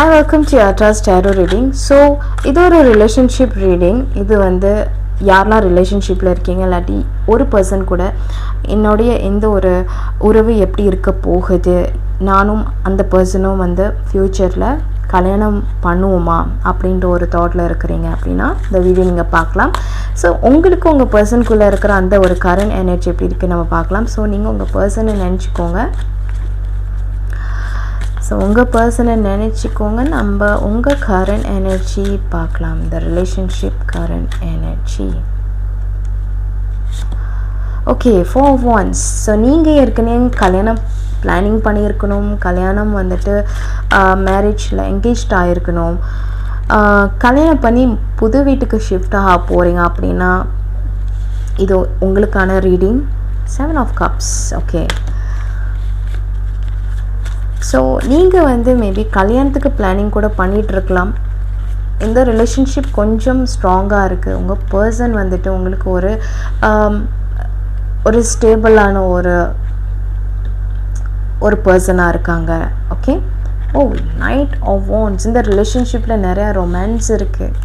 I welcome to அட்ராஸ் tarot reading so இது ஒரு ரிலேஷன்ஷிப் ரீடிங் இது வந்து யாரெல்லாம் ரிலேஷன்ஷிப்பில் இருக்கீங்க இல்லாட்டி ஒரு பர்சன் கூட என்னுடைய எந்த ஒரு உறவு எப்படி இருக்க போகுது? நானும் அந்த பர்சனும் வந்து ஃப்யூச்சரில் கல்யாணம் பண்ணுவோமா? அப்படின்ற ஒரு தாட்டில் இருக்கிறீங்க அப்படின்னா இந்த வீடியோ நீங்கள் பார்க்கலாம். ஸோ உங்களுக்கு உங்கள் பர்சனுக்குள்ளே இருக்கிற அந்த ஒரு கரண்ட் எனர்ஜி எப்படி இருக்குது நம்ம பார்க்கலாம். ஸோ நீங்கள் உங்கள் பர்சனை நினச்சிக்கோங்க. ஸோ உங்கள் பர்சனை நினச்சிக்கோங்க. நம்ம உங்கள் கரண்ட் எனர்ஜி பார்க்கலாம். இந்த relationship current energy okay four wands so நீங்கள் ஏற்கனவே கல்யாணம் பிளானிங் பண்ணியிருக்கணும். கல்யாணம் வந்துட்டு மேரேஜில் என்கேஜ்ட் ஆகிருக்கணும் கல்யாணம் பண்ணி புது வீட்டுக்கு ஷிஃப்ட் ஆக போகிறீங்க அப்படின்னா இது உங்களுக்கான reading seven of cups okay so நீங்கள் வந்து மேபி கல்யாணத்துக்கு பிளானிங் கூட பண்ணிகிட்ருக்கலாம் இந்த ரிலேஷன்ஷிப் கொஞ்சம் ஸ்ட்ராங்காக இருக்குது உங்கள் பர்சன் வந்துட்டு உங்களுக்கு ஒரு um, ஒரு ஸ்டேபிளான ஒரு ஒரு பர்சனாக இருக்காங்க. Okay oh knight of wands இந்த ரிலேஷன்ஷிப்பில் நிறையா ரொமான்ஸ் இருக்குது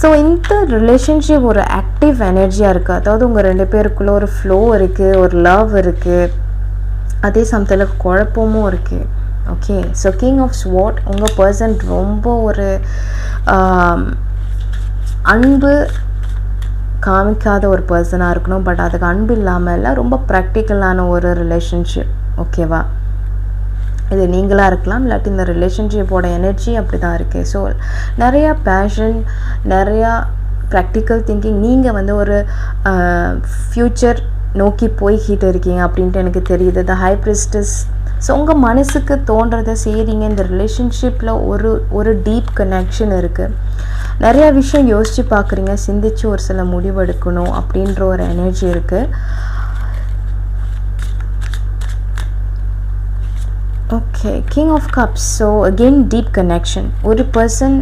ஸோ இந்த ரிலேஷன்ஷிப் ஒரு ஆக்டிவ் எனர்ஜியாக இருக்குது அதாவது உங்கள் ரெண்டு பேருக்குள்ளே ஒரு ஃப்ளோ இருக்குது ஒரு லவ் இருக்குது அதே சமயத்தில் குழப்பமும் இருக்குது okay so king of swords உங்கள் பர்சன் ரொம்ப ஒரு அன்பு காமிக்காத ஒரு பர்சனாக இருக்கணும். பட் அதுக்கு அன்பு இல்லாமல் இல்லை ரொம்ப ப்ராக்டிக்கலான ஒரு ரிலேஷன்ஷிப் ஓகேவா இது நீங்களாக இருக்கலாம் இல்லாட்டி இந்த ரிலேஷன்ஷிப்போட எனர்ஜி அப்படி தான் இருக்குது ஸோ நிறையா பேஷன் நிறையா ப்ராக்டிக்கல் திங்கிங் நீங்கள் வந்து ஒரு ஃப்யூச்சர் நோக்கி போய்கிட்டு இருக்கீங்க அப்படின்ட்டு எனக்கு தெரியுது. த ஹை பிரிஸ்டஸ் ஸோ உங்கள் மனசுக்கு தோன்றதை செய்கிறீங்க இந்த ரிலேஷன்ஷிப்பில் ஒரு ஒரு டீப் கனெக்ஷன் இருக்குது நிறையா விஷயம் யோசித்து பார்க்குறீங்க. சிந்திச்சு ஒரு சில முடிவெடுக்கணும் அப்படின்ற ஒரு எனர்ஜி இருக்குது okay king of cups so again deep connection ஒரு பர்சன்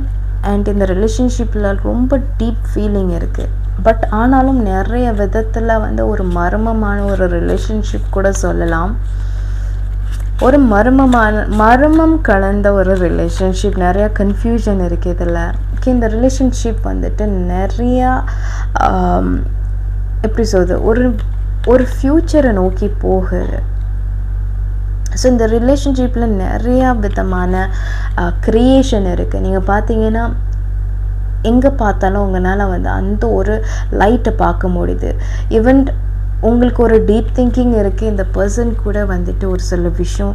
அண்ட் இந்த ரிலேஷன்ஷிப்பில் ரொம்ப டீப் ஃபீலிங் இருக்குது பட் ஆனாலும் நிறைய விதத்தில் வந்து ஒரு மர்மமான ஒரு ரிலேஷன்ஷிப் கூட சொல்லலாம். ஒரு மர்மமான மர்மம் கலந்த ஒரு ரிலேஷன்ஷிப் நிறையா கன்ஃபியூஷன் இருக்குது இதில். ஓகே இந்த ரிலேஷன்ஷிப் வந்துட்டு நிறையா எப்படி சொல்கிறது ஒரு ஒரு ஃப்யூச்சரை நோக்கி போகுது. ஸோ இந்த ரிலேஷன்ஷிப்பில் நிறையா விதமான க்ரியேஷன் இருக்குது நீங்கள் பார்த்தீங்கன்னா எங்கே பார்த்தாலும் உங்களால் வந்து அந்த ஒரு லைட்டை பார்க்க முடியுது. ஈவன் உங்களுக்கு ஒரு டீப் திங்கிங் இருக்குது இந்த பர்சன் கூட வந்துட்டு ஒரு சில விஷயம்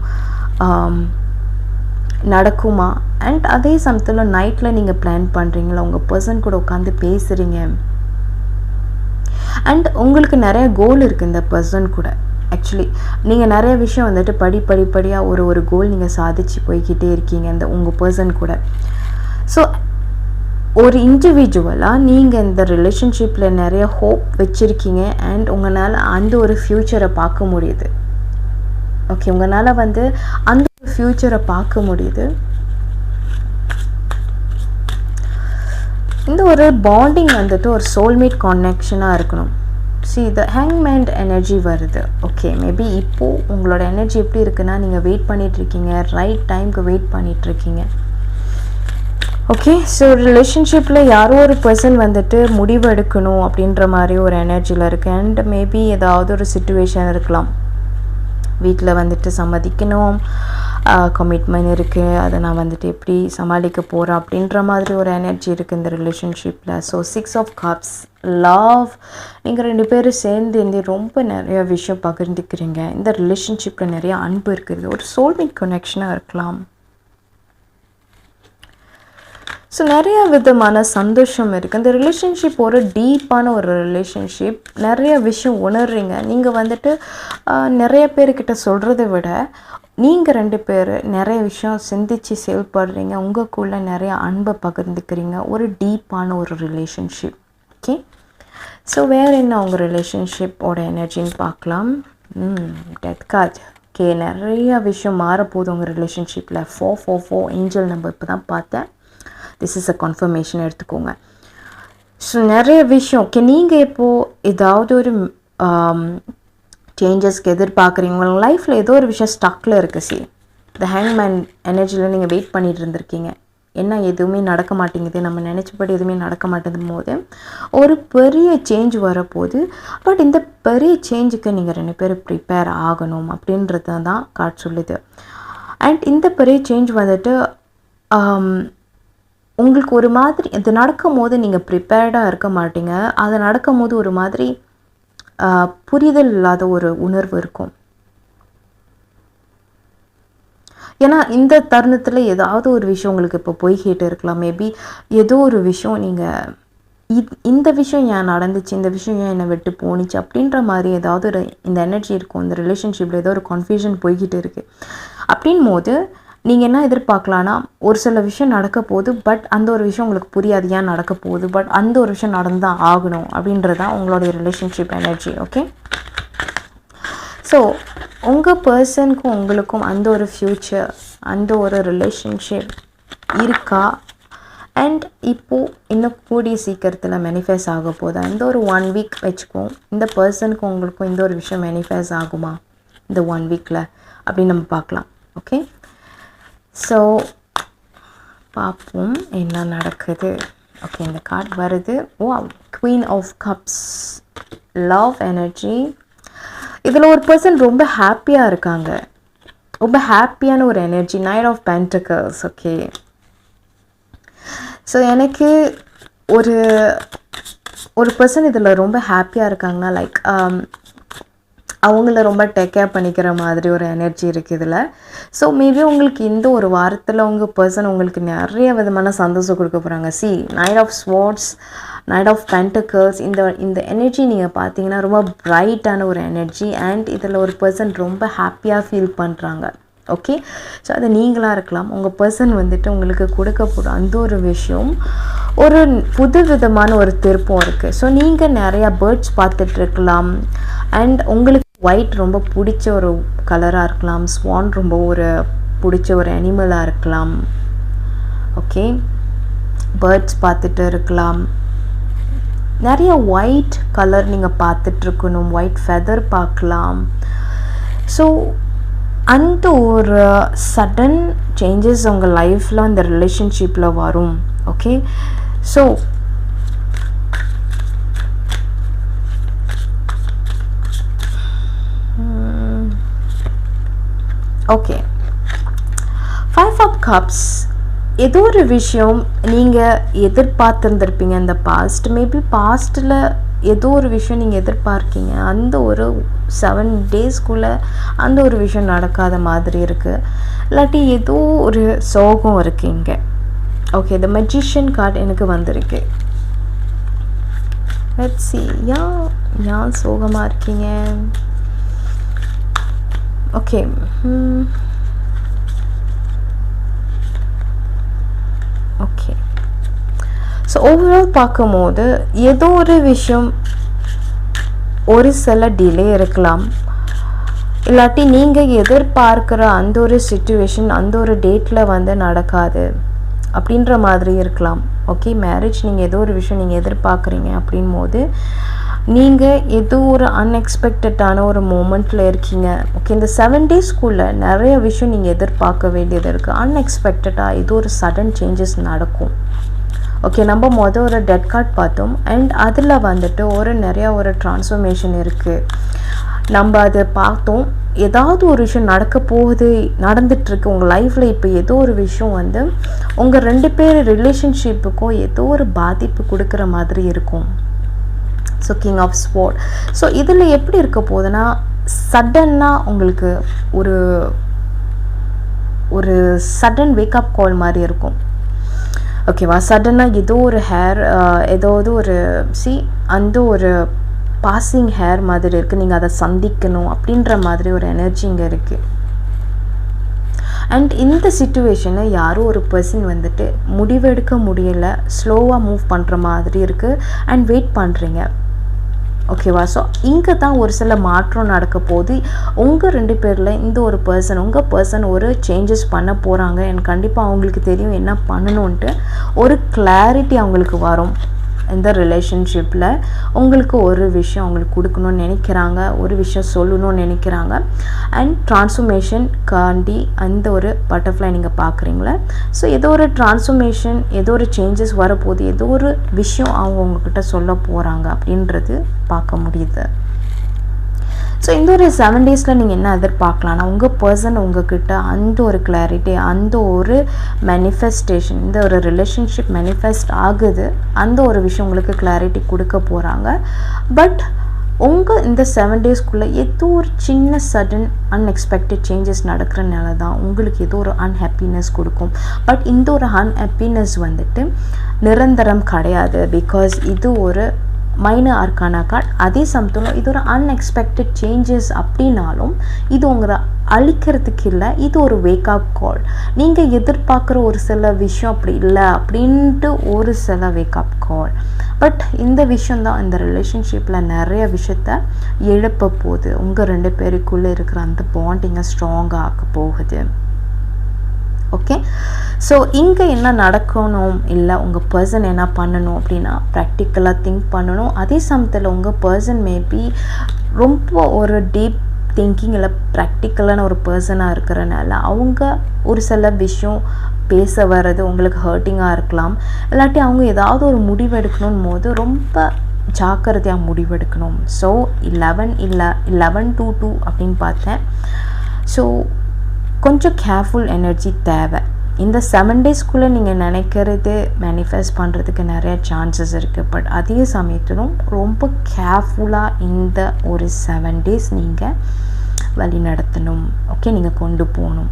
நடக்குமா? அண்ட் அதே சமயத்தில் நைட்டில் நீங்கள் பிளான் பண்ணுறீங்களா உங்கள் பர்சன் கூட உட்காந்து பேசுகிறீங்க அண்ட் உங்களுக்கு நிறைய கோல் இருக்குது இந்த பர்சன் கூட. ஆக்சுவலி நீங்கள் நிறைய விஷயம் வந்துட்டு படி படிப்படியாக ஒரு ஒரு கோல் நீங்கள் சாதிச்சு போய்கிட்டே இருக்கீங்க இந்த உங்கள் பர்சன் கூட. ஸோ ஒரு இண்டிவிஜுவலாக நீங்கள் இந்த ரிலேஷன்ஷிப்பில் நிறைய ஹோப் வச்சுருக்கீங்க அண்ட் உங்களால் அந்த ஒரு ஃப்யூச்சரை பார்க்க முடியுது. ஓகே உங்களால் வந்து அந்த ஒரு ஃப்யூச்சரை பார்க்க முடியுது. இந்த ஒரு பாண்டிங் வந்துட்டு ஒரு சோல்மேட் கனெக்ஷனாக இருக்கணும். See the hanged man energy வருது. ஓகே மேபி இப்போது உங்களோட எனர்ஜி எப்படி இருக்குன்னா நீங்கள் வெயிட் பண்ணிகிட்ருக்கீங்க ரைட் டைமுக்கு வெயிட் பண்ணிகிட்ருக்கீங்க ஓகே ஸோ ரிலேஷன்ஷிப்பில் யாரோ ஒரு பர்சன் வந்துட்டு முடிவு எடுக்கணும் அப்படின்ற மாதிரி ஒரு எனர்ஜியில் இருக்குது அண்ட் மேபி ஏதாவது ஒரு சுச்சுவேஷன் இருக்கலாம். வீட்டில் வந்துட்டு சம்மதிக்கணும். கமிட்மெண்ட் இருக்குது அதை நான் வந்துட்டு எப்படி சமாளிக்க போகிறேன் அப்படின்ற மாதிரி ஒரு எனர்ஜி இருக்குது இந்த ரிலேஷன்ஷிப்பில் so six of cups love நீங்கள் ரெண்டு பேரும் சேர்ந்து இருந்து ரொம்ப நிறைய விஷயம் பகிர்ந்துக்கிறீங்க. இந்த ரிலேஷன்ஷிப்பில் நிறைய அன்பு இருக்குது. ஒரு சோல்மேட் கனெக்ஷனாக இருக்கலாம். ஸோ நிறைய விதமான சந்தோஷம் இருக்குது இந்த ரிலேஷன்ஷிப் ஒரு டீப்பான ஒரு ரிலேஷன்ஷிப் நிறைய விஷயம் உணர்றீங்க. நீங்கள் வந்துட்டு நிறைய பேர்கிட்ட சொல்கிறத விட நீங்கள் ரெண்டு பேர் நிறைய விஷயம் சிந்தித்து செயல்படுறீங்க. உங்களுக்குள்ளே நிறைய அன்பை பகிர்ந்துக்கிறீங்க. ஒரு டீப்பான ஒரு ரிலேஷன்ஷிப் ஓகே ஸோ வேறு என்ன உங்கள் ரிலேஷன்ஷிப்போட எனர்ஜின்னு பார்க்கலாம். டெத் கார்ட் ஓகே நிறைய விஷயம் மாறப்போகுது உங்கள் ரிலேஷன்ஷிப்பில் ஃபோ ஃபோ ஃபோ ஏஞ்சல் நம்ம இப்போ தான் பார்த்தேன். திஸ் இஸ் அ கன்ஃபர்மேஷன் எடுத்துக்கோங்க. ஸோ நிறைய விஷயம். ஓகே நீங்கள் இப்போது ஏதாவது ஒரு um, சேஞ்சஸ்க்கு எதிர்பார்க்குறீங்க. உங்கள் லைஃப்பில் ஏதோ ஒரு விஷயம் ஸ்டக்கில் இருக்குது சி இந்த ஹேண்ட்மேன் எனர்ஜியில் நீங்கள் வெயிட் பண்ணிகிட்டு இருந்திருக்கீங்க. என்ன எதுவுமே நடக்க மாட்டேங்குது. நம்ம நினச்சபடி எதுவுமே நடக்க மாட்டேங்கும் போது ஒரு பெரிய சேஞ்ச் வரப்போகுது. பட் இந்த பெரிய சேஞ்சுக்கு நீங்கள் ரெண்டு பேரும் ப்ரிப்பேர் ஆகணும் அப்படின்றது தான் காட் சொல்லுது. அண்ட் இந்த பெரிய சேஞ்ச் வந்துட்டு um, உங்களுக்கு ஒரு மாதிரி இது நடக்கும் போது நீங்கள் ப்ரிப்பேர்டாக இருக்க மாட்டீங்க. அது நடக்கும் போது ஒரு மாதிரி புரிதல் இல்லாத ஒரு உணர்வு இருக்கும். ஏன்னா இந்த தருணத்தில் ஏதாவது ஒரு விஷயம் உங்களுக்கு இப்போ போய்கிட்டு இருக்கலாம். மேபி ஏதோ ஒரு விஷயம் நீங்கள் இ இந்த விஷயம் ஏன் நடந்துச்சு? இந்த விஷயம் ஏன் என்னை விட்டு போணுச்சு அப்படின்ற மாதிரி ஏதாவது ஒரு இந்த எனர்ஜி இருக்கும். இந்த ரிலேஷன்ஷிப்பில் ஏதோ ஒரு கன்ஃபியூஷன் போய்கிட்டு இருக்குது அப்படின் போது நீங்கள் என்ன எதிர்பார்க்கலான்னா ஒரு சில விஷயம் நடக்க போகுது பட் அந்த ஒரு விஷயம் உங்களுக்கு புரியாது ஏன் நடக்க போகுது பட் அந்த ஒரு விஷயம் நடந்தால் ஆகணும் அப்படின்றது தான் உங்களுடைய ரிலேஷன்ஷிப் எனர்ஜி ஓகே ஸோ உங்கள் பர்சனுக்கும் உங்களுக்கும் அந்த ஒரு ஃப்யூச்சர் அந்த ஒரு ரிலேஷன்ஷிப் இருக்கா? அண்ட் இப்போது இன்னும் கூடிய சீக்கிரத்தில் மேனிஃபெஸ்ட் ஆக போதா இந்த ஒரு ஒன் வீக் வச்சுக்குவோம். இந்த பர்சனுக்கும் உங்களுக்கும் இந்த ஒரு விஷயம் மேனிஃபெஸ்ட் ஆகுமா? இந்த ஒன் வீக்கில் அப்படின்னு நம்ம பார்க்கலாம் ஓகே ஸோ பார்ப்போம் என்ன நடக்குது. ஓகே இந்த கார்ட் வருது. ஓ queen of cups love energy இதில் ஒரு பர்சன் ரொம்ப ஹாப்பியாக இருக்காங்க. ரொம்ப ஹாப்பியான ஒரு energy knight of pentacles okay so எனக்கு ஒரு ஒரு பர்சன் இதில் ரொம்ப ஹாப்பியாக இருக்காங்கன்னா லைக் um, அவங்கள ரொம்ப டேக் கேர் பண்ணிக்கிற மாதிரி ஒரு எனர்ஜி இருக்குது இதில். ஸோ மேபி உங்களுக்கு இந்த ஒரு வாரத்தில் உங்கள் பர்சன் உங்களுக்கு நிறைய விதமான சந்தோஷம் கொடுக்க போகிறாங்க see knight of swords knight of pentacles இந்த இந்த எனர்ஜி நீங்கள் பார்த்தீங்கன்னா ரொம்ப பிரைட்டான ஒரு எனர்ஜி அண்ட் இதில் ஒரு பர்சன் ரொம்ப ஹாப்பியாக ஃபீல் பண்ணுறாங்க ஓகே ஸோ அது நீங்களாக இருக்கலாம். உங்கள் பர்சன் வந்துட்டு உங்களுக்கு கொடுக்க போகிற அந்த ஒரு விஷயம் ஒரு புது விதமான ஒரு திருப்பம் இருக்குது ஸோ நீங்கள் நிறையா பேர்ட்ஸ் பார்த்துட்ருக்கலாம் அண்ட் உங்களுக்கு ஒயிட் ரொம்ப பிடிச்ச ஒரு கலராக இருக்கலாம். ஸ்வான் ரொம்ப ஒரு பிடிச்ச ஒரு அனிமலாக இருக்கலாம். ஓகே பேர்ட்ஸ் பார்த்துட்டு இருக்கலாம். நிறைய ஒயிட் கலர் நீங்கள் பார்த்துட்ருக்கணும் ஒயிட் ஃபெதர் பார்க்கலாம். ஸோ அந்த ஒரு சடன் சேஞ்சஸ் உங்கள் லைஃப்பில் அந்த ரிலேஷன்ஷிப்பில் வரும். Okay so okay five of cups ஏதோ ஒரு விஷயம் நீங்கள் எதிர்பார்த்துருந்துருப்பீங்க. இந்த பாஸ்ட் மேபி பாஸ்ட்டில் ஏதோ ஒரு விஷயம் நீங்கள் எதிர்பார்க்கீங்க. அந்த ஒரு செவன் டேஸ்க்குள்ளே அந்த ஒரு விஷயம் நடக்காத மாதிரி இருக்குது இல்லாட்டி ஏதோ ஒரு சோகம் இருக்குது இங்கே. ஓகே இந்த மெஜிஷியன் கார்டு எனக்கு வந்திருக்கு. Let's see. ஏன் ஏன் சோகமாக இருக்கீங்க? ஓகே ஓகே ஸோ ஓவரால் பார்க்கும்போது ஏதோ ஒரு விஷயம் ஒரு சில டிலே இருக்கலாம். இல்லாட்டி நீங்கள் எதிர்பார்க்குற அந்த ஒரு சுச்சுவேஷன் அந்த ஒரு டேட்டில் வந்து நடக்காது. அப்படின்ற மாதிரி இருக்கலாம். ஓகே மேரேஜ் நீங்கள் ஏதோ ஒரு விஷயம் நீங்கள் எதிர்பார்க்குறீங்க அப்படின் போது நீங்கள் ஏதோ ஒரு அன்எக்ஸ்பெக்டடான ஒரு மூமெண்ட்டில் இருக்கீங்க. ஓகே இந்த செவன் டேஸ்க்குள்ளே நிறைய விஷயம் நீங்கள் எதிர்பார்க்க வேண்டியது இருக்குது அன்எக்ஸ்பெக்டடாக ஏதோ ஒரு சடன் சேஞ்சஸ் நடக்கும். ஓகே நம்ம மொதல் ஒரு டெட் கார்ட் பார்த்தோம். அண்ட் அதில் வந்துட்டு ஒரு நிறையா ஒரு டிரான்ஸ்ஃபர்மேஷன் இருக்குது நம்ம அதை பார்த்தோம். ஏதாவது ஒரு விஷயம் நடக்க போகுது நடந்துட்டுருக்கு உங்கள் லைஃப்பில் இப்போ ஏதோ ஒரு விஷயம் வந்து உங்கள் ரெண்டு பேர் ரிலேஷன்ஷிப்புக்கும் ஏதோ ஒரு பாதிப்பு கொடுக்குற மாதிரி இருக்கும். So king of swords so இதில் எப்படி இருக்க போகுதுன்னா சடன்னாக உங்களுக்கு ஒரு ஒரு சடன் வேக்கப் கால் மாதிரி இருக்கும். ஓகேவா சடனாக ஏதோ ஒரு ஹேர் ஏதாவது ஒரு சி அந்த ஒரு பாசிங் ஹேர் மாதிரி இருக்குது நீங்கள் அதை சந்திக்கணும் அப்படின்ற மாதிரி ஒரு எனர்ஜி இங்கே இருக்குது அண்ட் இந்த சுச்சுவேஷனை யாரோ ஒரு பர்சன் வந்துட்டு முடிவெடுக்க முடியலை ஸ்லோவாக மூவ் பண்ணுற மாதிரி இருக்குது அண்ட் வெயிட் பண்ணுறீங்க ஓகேவா ஸோ இங்கே தான் ஒரு சில மாற்றம் நடக்க போகுது. உங்கள் ரெண்டு பேரில் இந்த ஒரு பர்சன் உங்கள் பர்சன் ஒரு சேஞ்சஸ் பண்ண போகிறாங்க எனக்கு கண்டிப்பாக அவங்களுக்கு தெரியும் என்ன பண்ணணுன்ட்டு ஒரு கிளாரிட்டி அவங்களுக்கு வரும். இந்த ரிலேஷன்ஷிப்பில் உங்களுக்கு ஒரு விஷயம் அவங்களுக்கு கொடுக்கணும்னு நினைக்கிறாங்க ஒரு விஷயம் சொல்லணும்னு நினைக்கிறாங்க. அண்ட் ட்ரான்ஸ்ஃபர்மேஷன் காண்டி அந்த ஒரு பட்டர்ஃப்ளை நீங்கள் பார்க்குறீங்களே. ஸோ ஏதோ ஒரு ட்ரான்ஸ்ஃபர்மேஷன் ஏதோ ஒரு சேஞ்சஸ் வரப்போகுது ஏதோ ஒரு விஷயம் அவங்க உங்ககிட்ட சொல்ல போகிறாங்க அப்படின்றது பார்க்க முடியுது. ஸோ இந்த ஒரு செவன் டேஸில் நீங்கள் என்ன எதிர்பார்க்கலாம்னா உங்கள் பர்சன் உங்ககிட்ட அந்த ஒரு கிளாரிட்டி அந்த ஒரு மேனிஃபெஸ்டேஷன் இந்த ஒரு ரிலேஷன்ஷிப் மேனிஃபெஸ்ட் ஆகுது அந்த ஒரு விஷயம் உங்களுக்கு கிளாரிட்டி கொடுக்க போகிறாங்க பட் உங்கள் இந்த செவன் டேஸ்க்குள்ளே ஏதோ ஒரு சின்ன சடன் அன்எக்ஸ்பெக்டட் சேஞ்சஸ் நடக்கிறனால தான் உங்களுக்கு ஏதோ ஒரு அன்ஹாப்பினஸ் கொடுக்கும். பட் இந்த ஒரு அன்ஹாப்பினஸ் வந்துட்டு நிரந்தரம் கிடையாது பிகாஸ் இது ஒரு மைனர் ஆர்கானா கார்டு அதே சமயத்தில் இது ஒரு அன்எக்ஸ்பெக்டட் சேஞ்சஸ் அப்படின்னாலும் இது உங்களை அழிக்கிறதுக்கு இல்லை இது ஒரு வேக்கப் கால் நீங்கள் எதிர்பார்க்குற ஒரு சில விஷயம் அப்படி இல்லை அப்படின்ட்டு ஒரு சில வேக்கப் கால் பட் இந்த விஷயந்தான் இந்த ரிலேஷன்ஷிப்பில் நிறைய விஷயத்த எழுப்ப போகுது. உங்கள் ரெண்டு பேருக்குள்ளே இருக்கிற அந்த பாண்டிங்கை ஸ்ட்ராங்காக ஆக்க போகுது. ஓகே ஸோ இங்கே என்ன நடக்கணும்? இல்லை உங்கள் பர்சன் என்ன பண்ணணும்? அப்படின்னா ப்ராக்டிக்கலாக திங்க் பண்ணணும். அதே சமயத்தில் உங்கள் பர்சன் மேபி ரொம்ப ஒரு டீப் திங்கிங் இல்லை ப்ராக்டிக்கலான ஒரு பர்சனாக இருக்கிறனால அவங்க ஒரு சில விஷயம் பேச வர்றது உங்களுக்கு ஹர்ட்டிங்காக இருக்கலாம். இல்லாட்டி அவங்க ஏதாவது ஒரு முடிவு எடுக்கணும் போது ரொம்ப ஜாக்கிரதையாக முடிவெடுக்கணும் ஸோ லெவன் இல்லை லெவன் டூ டூ அப்படின்னு பார்த்தேன். ஸோ கொஞ்சம் கேர்ஃபுல் எனர்ஜி தேவை. இந்த செவன் டேஸ்க்குள்ளே நீங்கள் நினைக்கிறது மேனிஃபெஸ்ட் பண்ணுறதுக்கு நிறைய சான்சஸ் இருக்குது பட் அதே சமயத்திலும் ரொம்ப கேர்ஃபுல்லாக இந்த ஒரு செவன் டேஸ் நீங்கள் வழி நடத்தணும். ஓகே நீங்கள் கொண்டு போகணும்.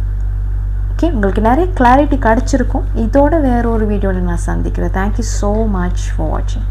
ஓகே உங்களுக்கு நிறைய கிளாரிட்டி கிடச்சிருக்கும். இதோட வேற ஒரு வீடியோவில் நான் சந்திக்கிறேன். தேங்க்யூ ஸோ மச் ஃபார் வாட்சிங்